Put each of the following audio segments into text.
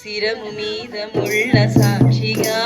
శిరము మీద ముళ్ళ సాక్షిగా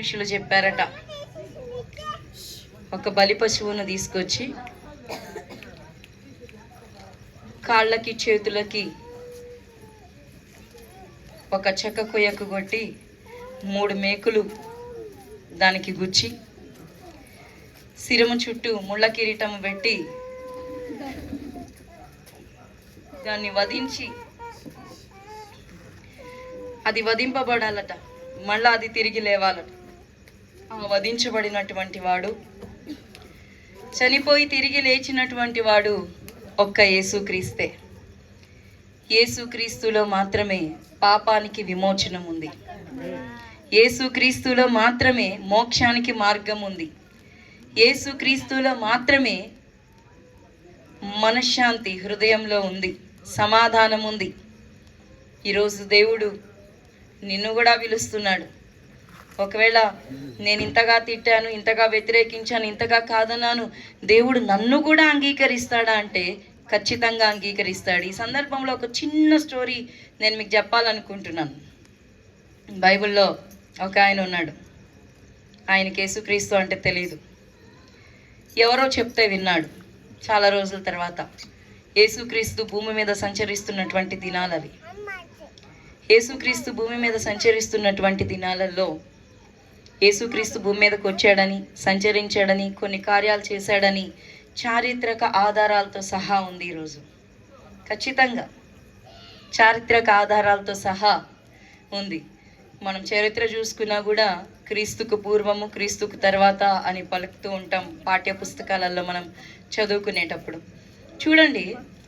ఋషులు చెప్పారట. ఒక బలి పశువును తీసుకొచ్చి కాళ్ళకి చేతులకి ఒక చెక్క కొయ్యకు కొట్టి మూడు మేకులు దానికి గుచ్చి సిరము చుట్టూ ముళ్ళ కిరీటం పెట్టి దాన్ని వధించి అది వధింపబడాలట. మళ్ళా అది తిరిగి లేవాలట. వధించబడినటువంటి వాడు. చనిపోయి తిరిగి లేచినటువంటి వాడు ఒక్క యేసుక్రీస్తే. యేసుక్రీస్తులో మాత్రమే పాపానికి విమోచనం ఉంది. యేసుక్రీస్తులో మాత్రమే మోక్షానికి మార్గం ఉంది. యేసుక్రీస్తులో మాత్రమే మనశ్శాంతి హృదయంలో ఉంది. సమాధానం ఉంది. ఈరోజు దేవుడు నిన్ను కూడా పిలుస్తున్నాడు. ఒకవేళ నేను ఇంతగా తిట్టాను ఇంతగా వ్యతిరేకించాను ఇంతగా కాదన్నాను దేవుడు నన్ను కూడా అంగీకరిస్తాడా అంటే ఖచ్చితంగా అంగీకరిస్తాడు. ఈ సందర్భంలో ఒక చిన్న స్టోరీ నేను మీకు చెప్పాలనుకుంటున్నాను. బైబిల్లో ఒక ఆయన ఉన్నాడు. ఆయనకి యేసుక్రీస్తు అంటే తెలియదు ఎవరో చెప్తే విన్నాడు చాలా రోజుల తర్వాత. యేసుక్రీస్తు భూమి మీద సంచరిస్తున్నటువంటి దినాలు అవి యేసుక్రీస్తు భూమి మీద సంచరిస్తున్నటువంటి దినాలలో యేసుక్రీస్తు భూమి మీదకి వచ్చాడని సంచరించాడని కొన్ని కార్యాలు చేశాడని చారిత్రక ఆధారాలతో సహా ఉంది ఈరోజు ఖచ్చితంగా చారిత్రక ఆధారాలతో సహా ఉంది. మనం చరిత్ర చూసుకున్నా కూడా క్రీస్తుకు పూర్వము క్రీస్తుకు తర్వాత అని పలుకుతూ ఉంటాం పాఠ్య పుస్తకాలలో మనం చదువుకునేటప్పుడు. చూడండి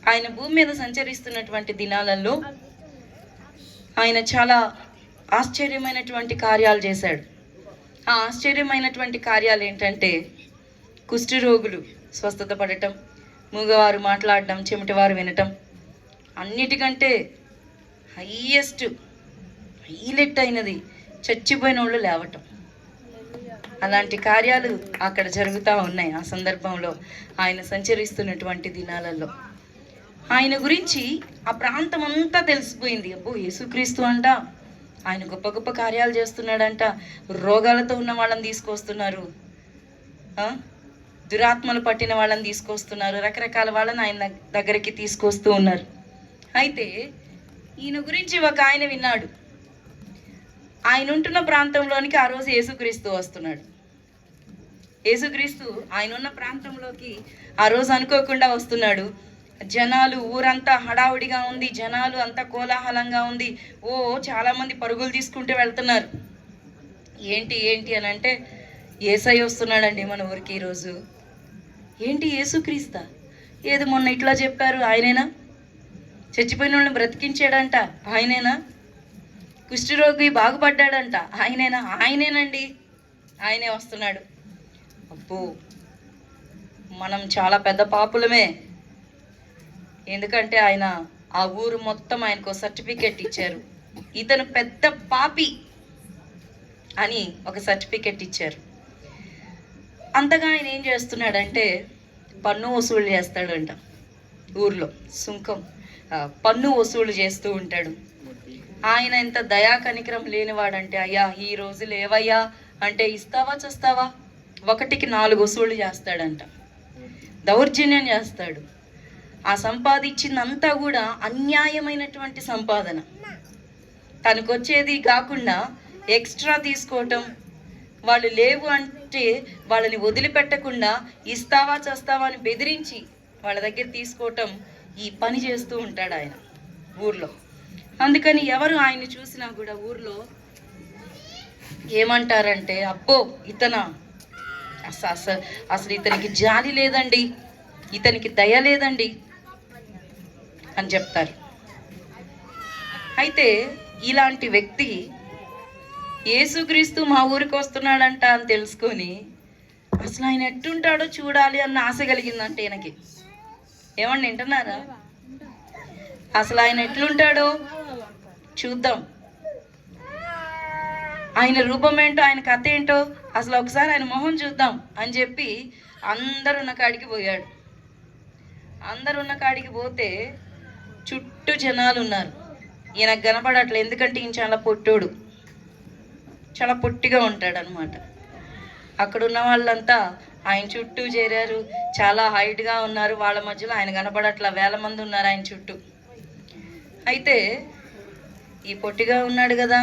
ఆయన భూమి మీద సంచరిస్తున్నటువంటి దినాలలో ఆయన చాలా ఆశ్చర్యమైనటువంటి కార్యాలు చేశాడు. ఆ ఆశ్చర్యమైనటువంటి కార్యాలు ఏంటంటే కుష్ఠరోగులు స్వస్థత పడటం మూగవారు మాట్లాడటం చెమటవారు వినటం. అన్నిటికంటే హయ్యెస్ట్ హైలెట్ అయినది చచ్చిపోయిన వాళ్ళు లేవటం. అలాంటి కార్యాలు అక్కడ జరుగుతూ ఉన్నాయి ఆ సందర్భంలో ఆయన సంచరిస్తున్నటువంటి దినాలలో. ఆయన గురించి ఆ ప్రాంతం అంతా తెలిసిపోయింది. అబ్బో యేసుక్రీస్తు అంట. ఆయన గొప్ప గొప్ప కార్యాలు చేస్తున్నాడంట. రోగాలతో ఉన్న వాళ్ళని తీసుకొస్తున్నారు. దురాత్మలు పట్టిన వాళ్ళని తీసుకొస్తున్నారు. రకరకాల వాళ్ళని ఆయన దగ్గరికి తీసుకొస్తూ ఉన్నారు. అయితే ఈయన గురించి ఒక ఆయన విన్నాడు. ఆయన ఉంటున్న ప్రాంతంలోనికి ఆ రోజు యేసుక్రీస్తు వస్తున్నాడు. యేసుక్రీస్తు ఆయన ఉన్న ప్రాంతంలోకి ఆ రోజు అనుకోకుండా వస్తున్నాడు. జనాలు ఊరంతా హడావుడిగా ఉంది జనాలు అంతా కోలాహలంగా ఉంది. ఓ చాలా మంది పరుగులు తీసుకుంటూ వెళ్తున్నారు. ఏంటి ఏంటి అని అంటే ఏసై వస్తున్నాడండి మన ఊరికి ఈరోజు. ఏంటి యేసుక్రీస్తా? ఏది మొన్న ఇట్లా చెప్పారు ఆయనేనా? చచ్చిపోయిన వాళ్ళని బ్రతికించాడంట ఆయనేనా? కుష్ఠరోగి బాగుపడ్డాడంట ఆయనేనా? ఆయనేనండి. ఆయనే వస్తున్నాడు. అబ్బో మనం చాలా పెద్ద పాపులమే. ఎందుకంటే ఆయన ఆ ఊరు మొత్తం ఆయనకు సర్టిఫికెట్ ఇచ్చారు. ఇతను పెద్ద పాపి అని ఒక సర్టిఫికెట్ ఇచ్చారు. అంతగా ఆయన ఏం చేస్తున్నాడంటే పన్ను వసూలు చేస్తాడంట ఊర్లో సుంకం. పన్ను వసూలు చేస్తూ ఉంటాడు. ఆయన ఎంత దయా కనికరం లేనివాడంటే అయ్యా ఈ రోజు లేవయ్యా అంటే ఇస్తావా చూస్తావా? ఒకటికి నాలుగు వసూలు చేస్తాడంట. దౌర్జన్యం చేస్తాడు. ఆ సంపాదించిందంతా కూడా అన్యాయమైనటువంటి సంపాదన. తనకొచ్చేది కాకుండా ఎక్స్ట్రా తీసుకోవటం. వాళ్ళు లేవు అంటే వాళ్ళని వదిలిపెట్టకుండా ఇస్తావా చేస్తావా అని బెదిరించి వాళ్ళ దగ్గర తీసుకోవటం ఈ పని చేస్తూ ఉంటాడు ఆయన ఊర్లో. అందుకని ఎవరు ఆయన్ని చూసినా కూడా ఊర్లో ఏమంటారంటే అబ్బో ఇతన? అసలు అసలు ఇతనికి జాలి లేదండి. ఇతనికి దయ లేదండి. అని చెప్తారు. అయితే ఇలాంటి వ్యక్తి యేసుక్రీస్తు మా ఊరికి వస్తున్నాడంట అని తెలుసుకొని అసలు ఆయన ఎట్టుంటాడో చూడాలి అన్న ఆశ కలిగిందంటే ఈయనకి. ఏమండి వింటున్నారా? అసలు ఆయన ఎట్లుంటాడో చూద్దాం. ఆయన రూపం ఏంటో ఆయన కథ ఏంటో అసలు ఒకసారి ఆయన మొహం చూద్దాం అని చెప్పి అందరు ఉన్న కాడికి పోయాడు. అందరు ఉన్న కాడికి పోతే చుట్టూ జనాలు ఉన్నారు ఈయనకు కనపడట్లే ఎందుకంటే ఈయన చాలా పొట్టోడు. చాలా పొట్టిగా ఉంటాడు అనమాట అక్కడ ఉన్న వాళ్ళంతా ఆయన చుట్టూ చేరారు చాలా హైట్గా ఉన్నారు. వాళ్ళ మధ్యలో ఆయన కనపడట్లా వేల మంది ఉన్నారు ఆయన చుట్టూ. అయితే ఈ పొట్టిగా ఉన్నాడు కదా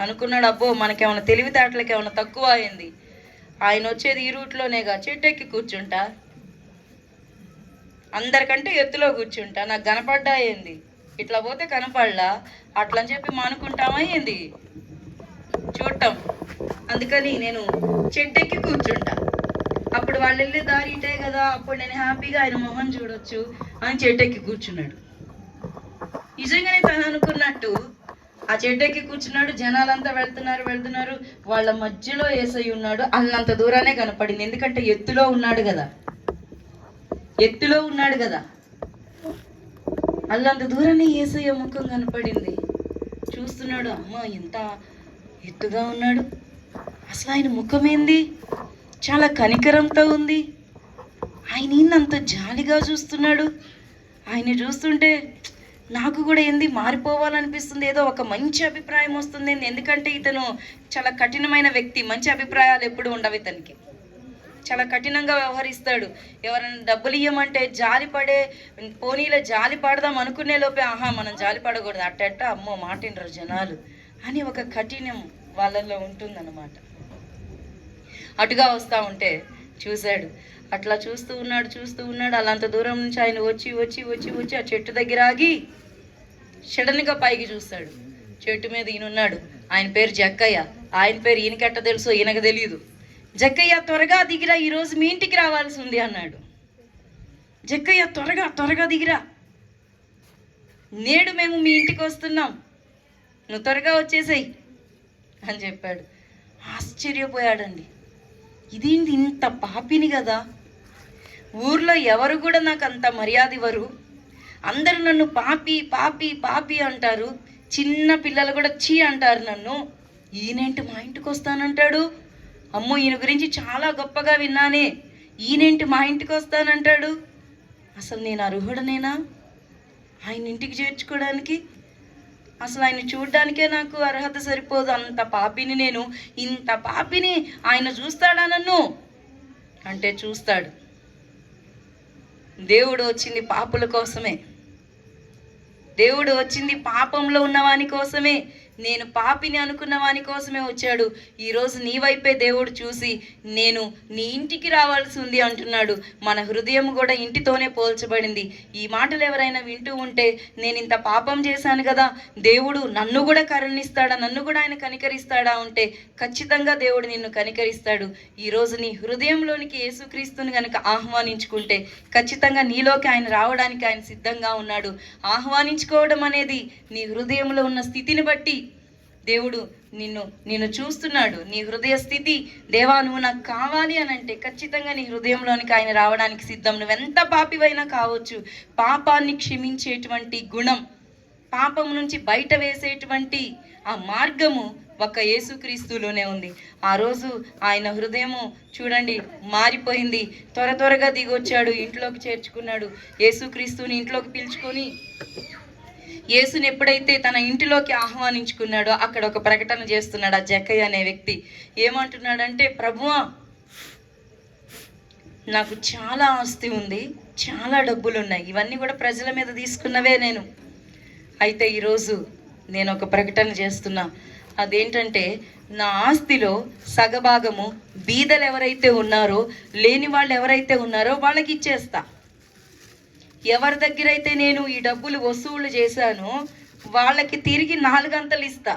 అనుకున్నాడు అబ్బో మనకేమైనా తెలివితేటలకి ఏమైనా తక్కువ అయింది. ఆయన వచ్చేది ఈ రూట్లోనేగా చెట్టు ఎక్కి కూర్చుంటా. అందరికంటే ఎత్తులో కూర్చుంటా. నాకు కనపడ్డా ఏంది? ఇట్లా పోతే కనపడలా? అట్లా అని చెప్పి మానుకుంటామా ఏంది? చూడటం అందుకని నేను చెట్టెక్కి కూర్చుంటా. అప్పుడు వాళ్ళు వెళ్ళే దారి ఇటే కదా. అప్పుడు నేను హ్యాపీగా ఆయన మొహం చూడొచ్చు అని చెట్టు ఎక్కి కూర్చున్నాడు. నిజంగానే తను అనుకున్నట్టు ఆ చెట్టెక్కి కూర్చున్నాడు. జనాలంతా వెళ్తున్నారు వెళ్తున్నారు. వాళ్ళ మధ్యలో ఏసై ఉన్నాడు. అన్నంత దూరానే కనపడింది. ఎందుకంటే ఎత్తులో ఉన్నాడు కదా. ఎత్తులో ఉన్నాడు కదా. అల్లంత దూరాన్ని ఏసయ్య ముఖం కనపడింది. చూస్తున్నాడు అమ్మ ఎంత ఎత్తుగా ఉన్నాడు. అసలు ఆయన ముఖం ఏంది చాలా కనికరంతో ఉంది. ఆయన ఈయనంత జాలిగా చూస్తున్నాడు. ఆయన చూస్తుంటే నాకు కూడా ఏంది మారిపోవాలనిపిస్తుంది. ఏదో ఒక మంచి అభిప్రాయం వస్తుంది. ఎందుకంటే ఇతను చాలా కఠినమైన వ్యక్తి. మంచి అభిప్రాయాలు ఎప్పుడు ఉండవు ఇతనికి. చాలా కఠినంగా వ్యవహరిస్తాడు. ఎవరైనా డబ్బులు ఇవ్వమంటే జాలి పడే పోనీలో జాలి పడదాం అనుకునే లోపే ఆహా మనం జాలి పడకూడదు. అట్టట్ట అమ్మో మాటిండ్రు జనాలు. అని ఒక కఠినం వాళ్ళల్లో ఉంటుందన్నమాట. అటుగా వస్తూ ఉంటే చూశాడు. అట్లా చూస్తూ ఉన్నాడు చూస్తూ ఉన్నాడు. అలా అంత దూరం నుంచి ఆయన వచ్చి వచ్చి వచ్చి వచ్చి ఆ చెట్టు దగ్గర ఆగి సడన్గా పైకి చూస్తాడు. చెట్టు మీద ఈయనున్నాడు. ఆయన పేరు జక్కయ్య. ఆయన పేరు ఈయనకెట్ట తెలుసో ఈయనకు తెలియదు జక్కయ్య త్వరగా దిగిరా ఈరోజు మీ ఇంటికి రావాల్సి ఉంది అన్నాడు. జక్కయ్య త్వరగా త్వరగా దిగిరా. నేడు మేము మీ ఇంటికి వస్తున్నాం. నువ్వు త్వరగా వచ్చేసేయి అని చెప్పాడు. ఆశ్చర్యపోయాడండి. ఇదేంటి ఇంత పాపిని కదా? ఊర్లో ఎవరు కూడా నాకు అంత మర్యాద ఇవ్వరు. అందరూ నన్ను పాపి పాపి పాపి అంటారు. చిన్న పిల్లలు కూడా చీ అంటారు నన్ను. ఈయనేంటి మా ఇంటికి వస్తానంటాడు? అమ్మో ఈయన గురించి చాలా గొప్పగా విన్నానే. ఈయనేంటి మా ఇంటికి వస్తానంటాడు? అసలు నేను అర్హుడనేనా? ఆయన ఇంటికి చేర్చుకోవడానికి? అసలు ఆయన చూడడానికే నాకు అర్హత సరిపోదు. అంత పాపిని నేను ఇంత పాపిని ఆయన చూస్తాడా నన్ను? అంటే చూస్తాడు. దేవుడు వచ్చింది పాపుల కోసమే. దేవుడు వచ్చింది పాపంలో ఉన్నవాని కోసమే. నేను పాపిని అనుకున్న వాని కోసమే వచ్చాడు. ఈరోజు నీ వైపే దేవుడు చూసి నేను నీ ఇంటికి రావాల్సి ఉంది అంటున్నాడు. మన హృదయం కూడా ఇంటితోనే పోల్చబడింది. ఈ మాటలు ఎవరైనా వింటూ ఉంటే నేను ఇంత పాపం చేశాను కదా. దేవుడు నన్ను కూడా కరుణిస్తాడా? నన్ను కూడా ఆయన కనికరిస్తాడా ఉంటే ఖచ్చితంగా దేవుడు నిన్ను కనికరిస్తాడు. ఈరోజు నీ హృదయంలోనికి యేసుక్రీస్తుని కనుక ఆహ్వానించుకుంటే ఖచ్చితంగా నీలోకి ఆయన రావడానికి ఆయన సిద్ధంగా ఉన్నాడు. ఆహ్వానించుకోవడం అనేది నీ హృదయంలో ఉన్న స్థితిని బట్టి దేవుడు నిన్ను నిన్ను చూస్తున్నాడు. నీ హృదయ స్థితి దేవా నువ్వు నాకు కావాలి అని అంటే ఖచ్చితంగా నీ హృదయంలోనికి ఆయన రావడానికి సిద్ధం. నువ్వెంత పాపివైనా కావచ్చు. పాపాన్ని క్షమించేటువంటి గుణం పాపం నుంచి బయట వేసేటువంటి ఆ మార్గము ఒక యేసుక్రీస్తులోనే ఉంది. ఆ రోజు ఆయన హృదయము చూడండి మారిపోయింది. త్వర త్వరగా దిగొచ్చాడు ఇంట్లోకి చేర్చుకున్నాడు. యేసుక్రీస్తుని ఇంట్లోకి పిలుచుకొని యేసుని ఎప్పుడైతే తన ఇంటిలోకి ఆహ్వానించుకున్నాడో అక్కడ ఒక ప్రకటన చేస్తున్నాడు ఆ జక్కయ్య అనే వ్యక్తి. ఏమంటున్నాడంటే ప్రభువా నాకు చాలా ఆస్తి ఉంది చాలా డబ్బులు ఉన్నాయి ఇవన్నీ కూడా ప్రజల మీద తీసుకున్నవే నేను. అయితే ఈరోజు నేను ఒక ప్రకటన చేస్తున్నా. అదేంటంటే నా ఆస్తిలో సగభాగము బీదలు ఎవరైతే ఉన్నారో లేని వాళ్ళు ఎవరైతే ఉన్నారో వాళ్ళకి ఇచ్చేస్తా. ఎవరి దగ్గర అయితే నేను ఈ డబ్బులు వసూలు చేశానో వాళ్ళకి తిరిగి నాలుగంతలు ఇస్తా.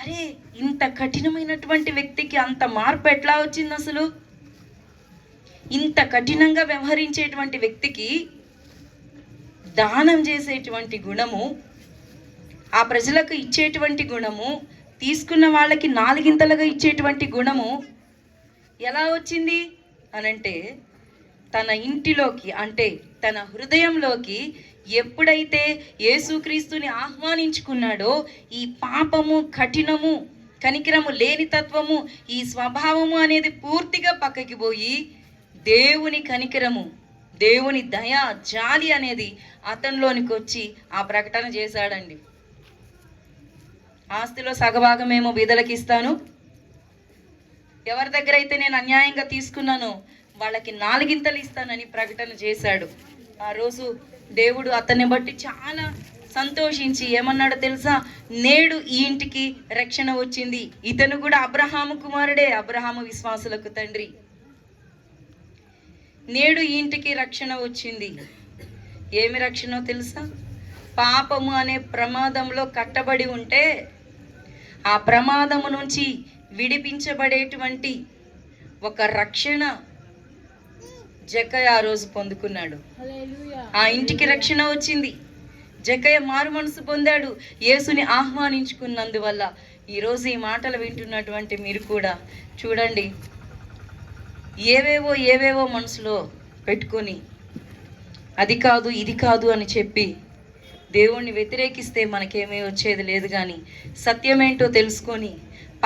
అరే ఇంత కఠినమైనటువంటి వ్యక్తికి అంత మార్పు ఎట్లా వచ్చింది అసలు? ఇంత కఠినంగా వ్యవహరించేటువంటి వ్యక్తికి దానం చేసేటువంటి గుణము ఆ ప్రజలకు ఇచ్చేటువంటి గుణము తీసుకున్న వాళ్ళకి నాలుగింతలుగా ఇచ్చేటువంటి గుణము ఎలా వచ్చింది? అనంటే తన ఇంటిలోకి అంటే తన హృదయంలోకి ఎప్పుడైతే యేసుక్రీస్తుని ఆహ్వానించుకున్నాడో ఈ పాపము కఠినము కనికరము లేని తత్వము ఈ స్వభావము అనేది పూర్తిగా పక్కకి పోయి దేవుని కనికరము దేవుని దయ జాలి అనేది అతనిలోనికి వచ్చి ఆ ప్రకటన చేశాడండి. ఆస్తిలో సగభాగమేమో బీదలకి ఇస్తాను. ఎవరి దగ్గర అయితే నేను అన్యాయంగా తీసుకున్నానో వాళ్ళకి నాలుగింతలు ఇస్తానని ప్రకటన చేశాడు. ఆ రోజు దేవుడు అతన్ని బట్టి చాలా సంతోషించి ఏమన్నాడో తెలుసా? నేడు ఈ ఇంటికి రక్షణ వచ్చింది. ఇతను కూడా అబ్రహాము కుమారుడే అబ్రహాము విశ్వాసులకు తండ్రి. నేడు ఈ ఇంటికి రక్షణ వచ్చింది. ఏమి రక్షణో తెలుసా? పాపము అనే ప్రమాదంలో కట్టబడి ఉంటే ఆ ప్రమాదము నుంచి విడిపించబడేటువంటి ఒక రక్షణ జక్కయ్య ఆ రోజు పొందుకున్నాడు. ఆ ఇంటికి రక్షణ వచ్చింది. జక్కయ్య మారు మనసు పొందాడు. యేసుని ఆహ్వానించుకున్నందువల్ల ఈరోజు ఈ మాటలు వింటున్నటువంటి మీరు కూడా చూడండి. ఏవేవో ఏవేవో మనసులో పెట్టుకొని అది కాదు ఇది కాదు అని చెప్పి దేవుణ్ణి వ్యతిరేకిస్తే మనకేమీ వచ్చేది లేదు కానీ సత్యమేంటో తెలుసుకొని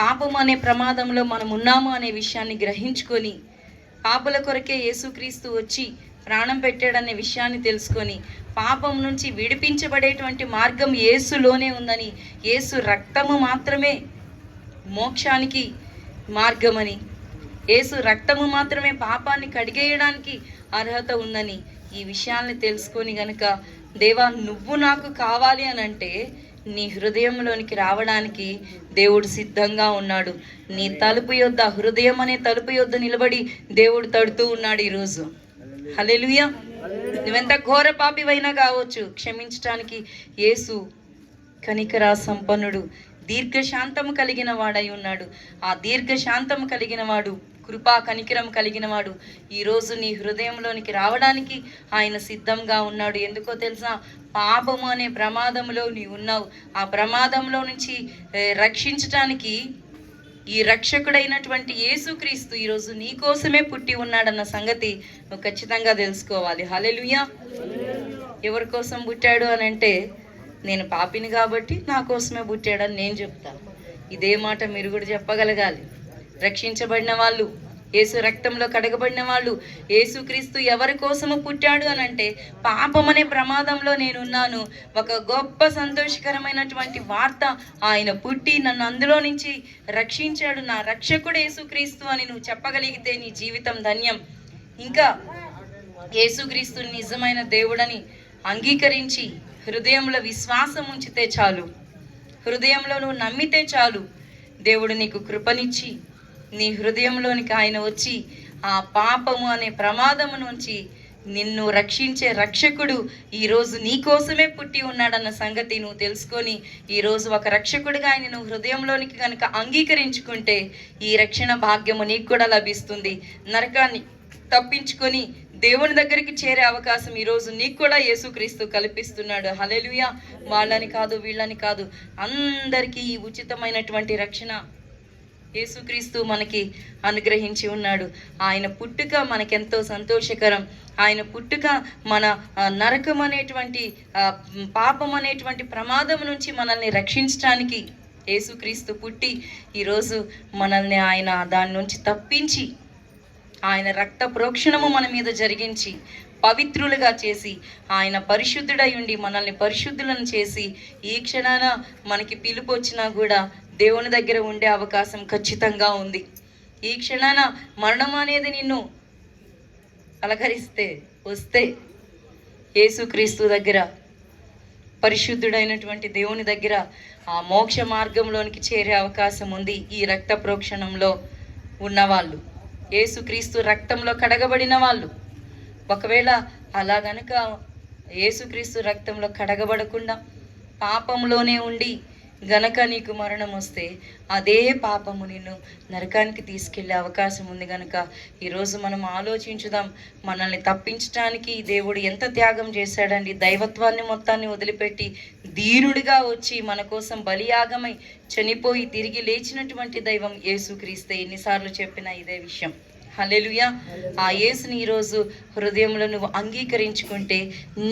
పాపం అనే ప్రమాదంలో మనం ఉన్నాము అనే విషయాన్ని గ్రహించుకొని పాపుల కొరకే యేసుక్రీస్తు వచ్చి ప్రాణం పెట్టాడనే విషయాన్ని తెలుసుకొని పాపం నుంచి విడిపించబడేటువంటి మార్గం యేసులోనే ఉందని యేసు రక్తము మాత్రమే మోక్షానికి మార్గమని యేసు రక్తము మాత్రమే పాపాన్ని కడిగేయడానికి అర్హత ఉందని ఈ విషయాన్ని తెలుసుకొని గనుక దేవా నువ్వు నాకు కావాలి అని అంటే నీ హృదయంలోనికి రావడానికి దేవుడు సిద్ధంగా ఉన్నాడు. నీ తలుపు యొద్ద హృదయం అనే తలుపు యొద్ద నిలబడి దేవుడు తడుతూ ఉన్నాడు ఈరోజు. హలెలుయ నువ్వెంత ఘోర పాపివైనా కావచ్చు క్షమించటానికి యేసు కనికరా సంపన్నుడు దీర్ఘశాంతము కలిగిన వాడై ఉన్నాడు. ఆ దీర్ఘశాంతము కలిగిన వాడు కృపా కనికిరం కలిగిన వాడు ఈరోజు నీ హృదయంలోనికి రావడానికి ఆయన సిద్ధంగా ఉన్నాడు. ఎందుకో తెలుసా? పాపము అనే ప్రమాదంలో నీ ఉన్నావు. ఆ ప్రమాదంలో నుంచి రక్షించటానికి ఈ రక్షకుడైనటువంటి యేసుక్రీస్తు ఈరోజు నీ కోసమే పుట్టి ఉన్నాడన్న సంగతి నువ్వు ఖచ్చితంగా తెలుసుకోవాలి. హలెలుయా ఎవరి కోసం పుట్టాడు అని అంటే నేను పాపిని కాబట్టి నా కోసమే పుట్టాడని నేను చెప్తాను. ఇదే మాట మీరు కూడా చెప్పగలగాలి. రక్షించబడిన వాళ్ళు యేసు రక్తంలో కడగబడిన వాళ్ళు యేసుక్రీస్తు ఎవరి కోసము పుట్టాడు అని అంటే పాపం అనే ప్రమాదంలో నేనున్నాను. ఒక గొప్ప సంతోషకరమైనటువంటి వార్త ఆయన పుట్టి నన్ను అందులో నుంచి రక్షించాడు. నా రక్షకుడు యేసుక్రీస్తు అని నువ్వు చెప్పగలిగితే నీ జీవితం ధన్యం. ఇంకా యేసుక్రీస్తు నిజమైన దేవుడని అంగీకరించి హృదయంలో విశ్వాసం ఉంచితే చాలు. హృదయంలో నువ్వు నమ్మితే చాలు. దేవుడు నీకు కృపనిచ్చి నీ హృదయంలోనికి ఆయన వచ్చి ఆ పాపము అనే ప్రమాదము నుంచి నిన్ను రక్షించే రక్షకుడు ఈరోజు నీ కోసమే పుట్టి ఉన్నాడన్న సంగతి నువ్వు తెలుసుకొని ఈరోజు ఒక రక్షకుడిగా ఆయన నువ్వు హృదయంలోనికి కనుక అంగీకరించుకుంటే ఈ రక్షణ భాగ్యము నీకు కూడా లభిస్తుంది. నరకాన్ని తప్పించుకొని దేవుని దగ్గరికి చేరే అవకాశం ఈరోజు నీకు కూడా యేసుక్రీస్తు కల్పిస్తున్నాడు. హలెలుయా వాళ్ళని కాదు వీళ్ళని కాదు. అందరికీ ఈ ఉచితమైనటువంటి రక్షణ యేసుక్రీస్తు మనకి అనుగ్రహించి ఉన్నాడు. ఆయన పుట్టుక మనకెంతో సంతోషకరం. ఆయన పుట్టుక మన నరకం అనేటువంటి పాపం అనేటువంటి ప్రమాదం నుంచి మనల్ని రక్షించడానికి యేసుక్రీస్తు పుట్టి ఈరోజు మనల్ని ఆయన దాని నుంచి తప్పించి ఆయన రక్త ప్రోక్షణము మన మీద జరిగించి పవిత్రులుగా చేసి ఆయన పరిశుద్ధుడై ఉండి మనల్ని పరిశుద్ధులను చేసి ఈ క్షణాన మనకి పిలుపు వచ్చినా కూడా దేవుని దగ్గర ఉండే అవకాశం ఖచ్చితంగా ఉంది. ఈ క్షణాన మరణం అనేది నిన్ను అలకరిస్తే వస్తే యేసుక్రీస్తు దగ్గర పరిశుద్ధుడైనటువంటి దేవుని దగ్గర ఆ మోక్ష మార్గంలోనికి చేరే అవకాశం ఉంది ఈ రక్త ప్రోక్షణంలో ఉన్నవాళ్ళు. యేసుక్రీస్తు రక్తంలో కడగబడిన వాళ్ళు. ఒకవేళ అలా గనక యేసుక్రీస్తు రక్తంలో కడగబడకుండా పాపంలోనే ఉండి గనక నీకు మరణం వస్తే అదే పాపము నిన్ను నరకానికి తీసుకెళ్ళే అవకాశం ఉంది గనక. ఈరోజు మనం ఆలోచించుదాం మనల్ని తప్పించడానికి దేవుడు ఎంత త్యాగం చేశాడండి. దైవత్వాన్ని మొత్తాన్ని వదిలిపెట్టి దీనుడిగా వచ్చి మన కోసం బలియాగమై చనిపోయి తిరిగి లేచినటువంటి దైవం యేసుక్రీస్తే ఎన్నిసార్లు చెప్పినా ఇదే విషయం. హలెలుయ ఆ యేసుని ఈరోజు హృదయంలో నువ్వు అంగీకరించుకుంటే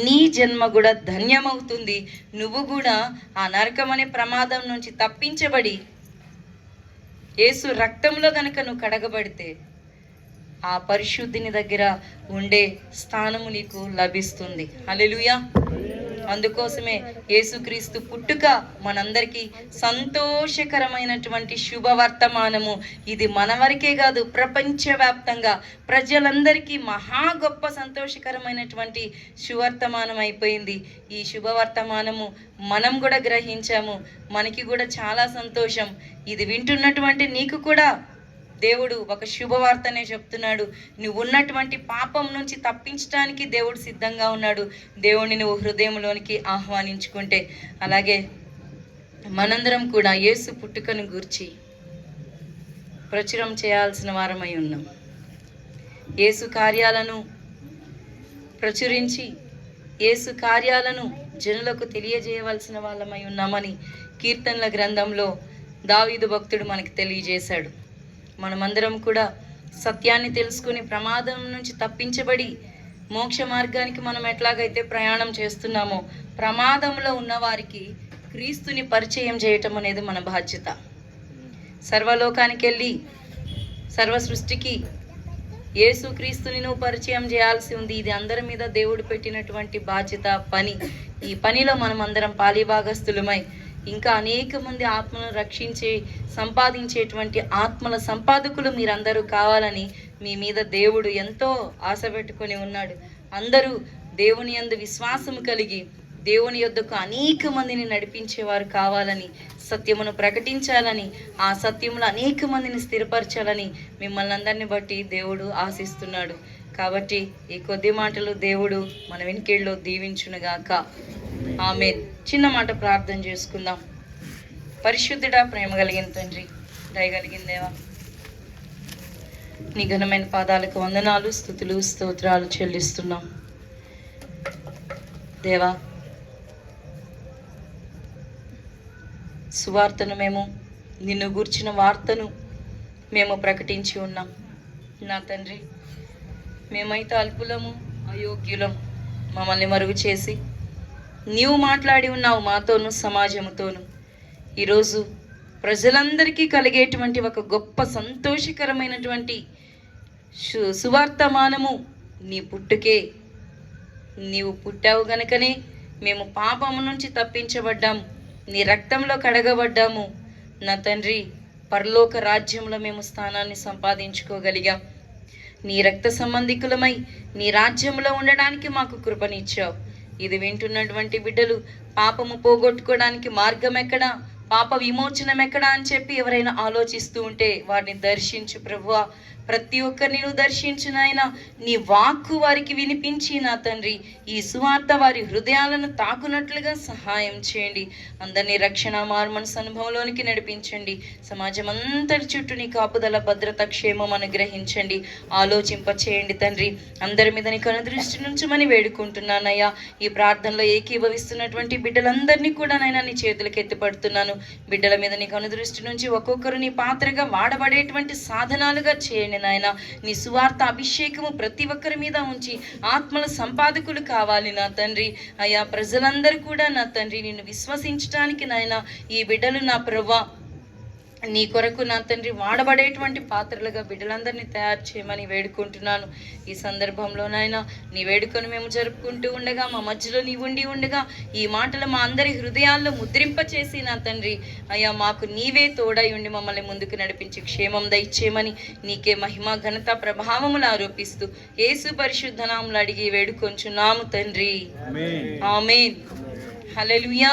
నీ జన్మ కూడా ధన్యమవుతుంది. నువ్వు కూడా ఆ నరకం అనే ప్రమాదం నుంచి తప్పించబడి యేసు రక్తంలో గనుక నువ్వు కడగబడితే ఆ పరిశుద్ధిని దగ్గర ఉండే స్థానము నీకు లభిస్తుంది. హల్లెలూయా. అందుకోసమే యేసుక్రీస్తు పుట్టుక మనందరికీ సంతోషకరమైనటువంటి శుభవర్తమానము. ఇది మన వరకే కాదు ప్రపంచవ్యాప్తంగా ప్రజలందరికీ మహా గొప్ప సంతోషకరమైనటువంటి శువర్తమానం అయిపోయింది. ఈ శుభవర్తమానము మనం కూడా గ్రహించాము. మనకి కూడా చాలా సంతోషం. ఇది వింటున్నటువంటి నీకు కూడా. దేవుడు ఒక శుభవార్తనే చెప్తున్నాడు. నువ్వు ఉన్నటువంటి పాపం నుంచి తప్పించడానికి దేవుడు సిద్ధంగా ఉన్నాడు. దేవుడిని నువ్వు హృదయంలోనికి ఆహ్వానించుకుంటే. అలాగే మనందరం కూడా యేసు పుట్టుకను గూర్చి ప్రచురం చేయాల్సిన వారమై ఉన్నాం. యేసు కార్యాలను ప్రచురించి యేసు కార్యాలను జనులకు తెలియజేయవలసిన వాళ్ళమై ఉన్నామని కీర్తనల గ్రంథంలో దావీదు భక్తుడు మనకి తెలియజేశాడు. మనమందరం కూడా సత్యాన్ని తెలుసుకుని ప్రమాదం నుంచి తప్పించబడి మోక్ష మార్గానికి మనం ఎట్లాగైతే ప్రయాణం చేస్తున్నామో ప్రమాదంలో ఉన్న వారికి క్రీస్తుని పరిచయం చేయటం అనేది మన బాధ్యత. సర్వలోకానికి వెళ్ళి సర్వ సృష్టికి యేసు క్రీస్తుని నువ్వు పరిచయం చేయాల్సి ఉంది. ఇది అందరి మీద దేవుడు పెట్టినటువంటి బాధ్యత పని. ఈ పనిలో మనం అందరం పాలిభాగస్తులమై ఇంకా అనేక మంది ఆత్మలను రక్షించే సంపాదించేటువంటి ఆత్మల సంపాదకులు మీరందరూ కావాలని మీ మీద దేవుడు ఎంతో ఆశ పెట్టుకొని ఉన్నాడు. అందరూ దేవుని యందు విశ్వాసం కలిగి దేవుని యొద్దకు అనేక మందిని నడిపించేవారు కావాలని సత్యమును ప్రకటించాలని ఆ సత్యములు అనేక మందిని స్థిరపరచాలని మిమ్మల్ని అందరిని బట్టి దేవుడు ఆశిస్తున్నాడు. కాబట్టి ఈ కొద్ది మాటలు దేవుడు మన వెనుకేళ్ళలో దీవించునుగాక. ఆమె చిన్న మాట ప్రార్థన చేసుకుందాం. పరిశుద్ధుడా ప్రేమ కలిగిన తండ్రి దయగలిగిన దేవా నీ ఘనమైన పాదాలకు వందనాలు స్థుతులు స్తోత్రాలు చెల్లిస్తున్నాం. దేవా సువార్తను మేము నిన్ను గూర్చిన వార్తను మేము ప్రకటించి ఉన్నాం. నా తండ్రి మేమైతే అల్పులము అయోగ్యులం మమ్మల్ని మరుగు చేసి నీవు మాట్లాడి ఉన్నావు మాతోను సమాజముతోను. ఈరోజు ప్రజలందరికీ కలిగేటువంటి ఒక గొప్ప సంతోషకరమైనటువంటి సు- సువార్తమానము నీ పుట్టుకే. నీవు పుట్టావు గనుకనే మేము పాపము నుంచి తప్పించబడ్డాము. నీ రక్తంలో కడగబడ్డాము. నా తండ్రి పరలోక రాజ్యంలో మేము స్థానాన్ని సంపాదించుకోగలిగాం. నీ రక్త సంబంధికులమై నీ రాజ్యంలో ఉండడానికి మాకు కృపనిచ్చావు. ఇది వింటున్నటువంటి బిడ్డలు పాపము పోగొట్టుకోవడానికి మార్గం ఎక్కడా పాప విమోచనం ఎక్కడా అని చెప్పి ఎవరైనా ఆలోచిస్తూ ఉంటే వారిని దర్శించు ప్రభువా. ప్రతి ఒక్కరిని నువ్వు దర్శించు నాయన నీ వాక్కు వారికి వినిపించి నా తండ్రి ఈ సువార్త వారి హృదయాలను తాకునట్లుగా సహాయం చేయండి. అందరినీ రక్షణ మార్మనస్ అనుభవంలోనికి నడిపించండి. సమాజం అంతటి చుట్టూ నీ కాపుదల భద్రత క్షేమం అనుగ్రహించండి. ఆలోచింప చేయండి తండ్రి. అందరి మీద నీ కనుదృష్టి నుంచమని వేడుకుంటున్నానయ్యా. ఈ ప్రార్థనలో ఏకీభవిస్తున్నటువంటి బిడ్డలందరినీ కూడా నైనా నీ చేతులకు ఎత్తిపడుతున్నాను. బిడ్డల మీద నీ కనుదృష్టి నుంచి ఒక్కొక్కరు నీ పాత్రగా వాడబడేటువంటి సాధనాలుగా చేయండి. నాయన. నీ సువార్త అభిషేకము ప్రతి ఒక్కరి మీద ఉంచి ఆత్మల సంపాదకులు కావాలి నా తండ్రి. అయ్యా ప్రజలందరూ కూడా నా తండ్రి నిన్ను విశ్వసించడానికి నాయన ఈ బిడ్డలు నా ప్రభా నీ కొరకు నా తండ్రి వాడబడేటువంటి పాత్రలుగా బిడ్డలందరినీ తయారు చేయమని వేడుకుంటున్నాను. ఈ సందర్భంలో నాయన నీ వేడుకను మేము జరుపుకుంటూ ఉండగా మా మధ్యలో నీ ఉండి ఉండగా ఈ మాటలు మా అందరి హృదయాల్లో ముద్రింపచేసి నా తండ్రి అయ్యా మాకు నీవే తోడై ఉండి మమ్మల్ని ముందుకు నడిపించి క్షేమం దయచేయమని నీకే మహిమ ఘనత ప్రభావములు ఆరోపిస్తూ యేసు పరిశుద్ధ నామములు అడిగి వేడుకొంచున్నాము తండ్రి. ఆమేన్. హల్లెలూయా.